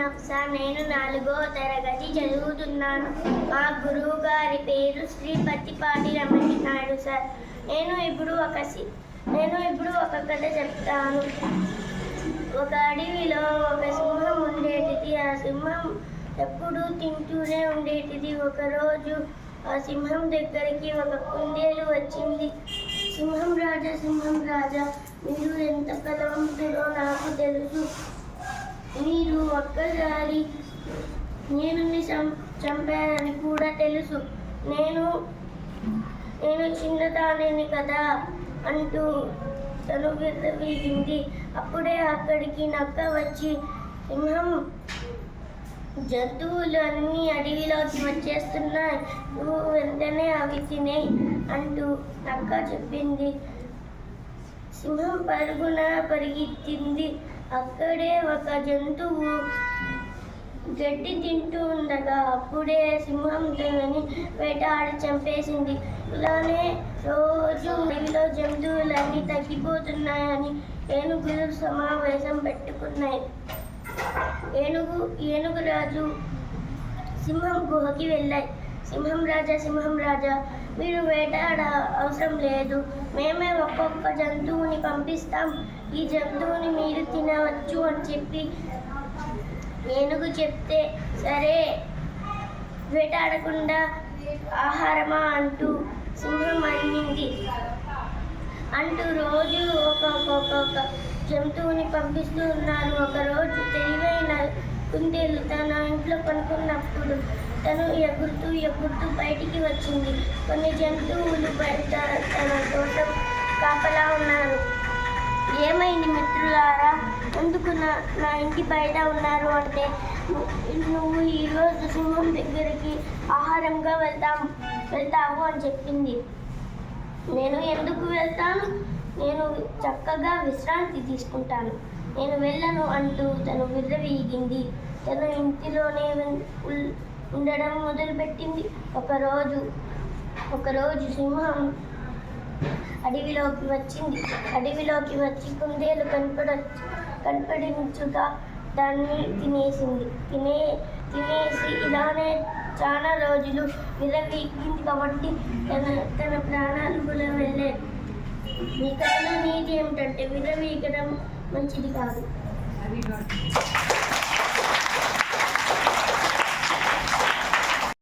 నఫ్సా నేను నాలుగో తరగతి చదువుతున్నాను. మా గురువు గారి పేరు శ్రీ పత్తిపాటి రమేష్ నాయుడు సార్. నేను ఇప్పుడు ఒక సి- నేను ఇప్పుడు ఒక కథ చెప్తాను. ఒక అడవిలో ఒక సింహం ఉండేటిది. ఆ సింహం ఎప్పుడూ తింటూనే ఉండేటిది. ఒకరోజు ఆ సింహం దగ్గరికి ఒక కుందేలు వచ్చింది. సింహం రాజా సింహం రాజా మీరు ఎంత బలవంతుడో నాకు తెలుసు. మీరు ఒక్కసారి నేను చంపానని కూడా తెలుసు. నేను నేను చిన్నదానిని కదా అంటూ తను విర్రవీగింది అప్పుడే అక్కడికి నక్క వచ్చి సింహం జంతువులు అన్నీ అడవిలోకి వచ్చేస్తున్నాయి. నువ్వు వెంటనే అవి తినే అంటూ నక్క చెప్పింది. సింహం పరుగున పరిగెత్తింది. అక్కడే ఒక జంతువు గడ్డి తింటూ ఉండగా అప్పుడే సింహం తనని వేటాడి చంపేసింది. ఇలానే రోజు అడవిలో జంతువులన్నీ తగ్గిపోతున్నాయని ఏనుగులు సమావేశం పెట్టుకున్నాయి. ఏనుగు ఏనుగు రాజు సింహం గుహకి వెళ్ళాయి. సింహం రాజా సింహం రాజా మీరు వేటాడ అవసరం లేదు. మేమే ఒక్కొక్క జంతువుని పంపిస్తాం. ఈ జంతువుని మీరు తినవచ్చు అని చెప్పి ఏనుగు చెప్తే సరే వేటాడకుండా ఆహారమా అంటూ సింహం అన్నింది అంటూ రోజు ఒక్కొక్క ఒక్కొక్క జంతువుని పంపిస్తూ ఉన్నారు. ఒకరోజు తెలివైన కుందేలు తన ఇంట్లో పనుకున్నప్పుడు తను ఎగురుతూ ఎగురుతూ బయటికి వచ్చింది. కొన్ని జంతువులు బయట తన కోసం కాపలా ఉన్నారు. ఏమైంది మిత్రులారా? ఎందుకు నా నా ఇంటి బయట ఉన్నారు అంటే నువ్వు ఈరోజు సింహం దగ్గరికి ఆహారంగా వెళ్తాం వెళ్తావు అని చెప్పింది. నేను ఎందుకు వెళ్తాను? నేను చక్కగా విశ్రాంతి తీసుకుంటాను. నేను వెళ్ళను అంటూ తను విర్రవీగింది. తను ఇంటిలోనే ఉండడం మొదలుపెట్టింది. ఒకరోజు ఒకరోజు సింహం అడవిలోకి వచ్చింది. అడవిలోకి వచ్చి కుందేలు కనపడ కనపడించుగా దాన్ని తినేసింది. తినే తినేసి ఇలానే చాలా రోజులు విరవీగింది కాబట్టి తన తన ప్రాణాలు కూడా వెళ్ళే మీ కథలో నీతి ఏమిటంటే విరవీగడం మంచిది కాదు.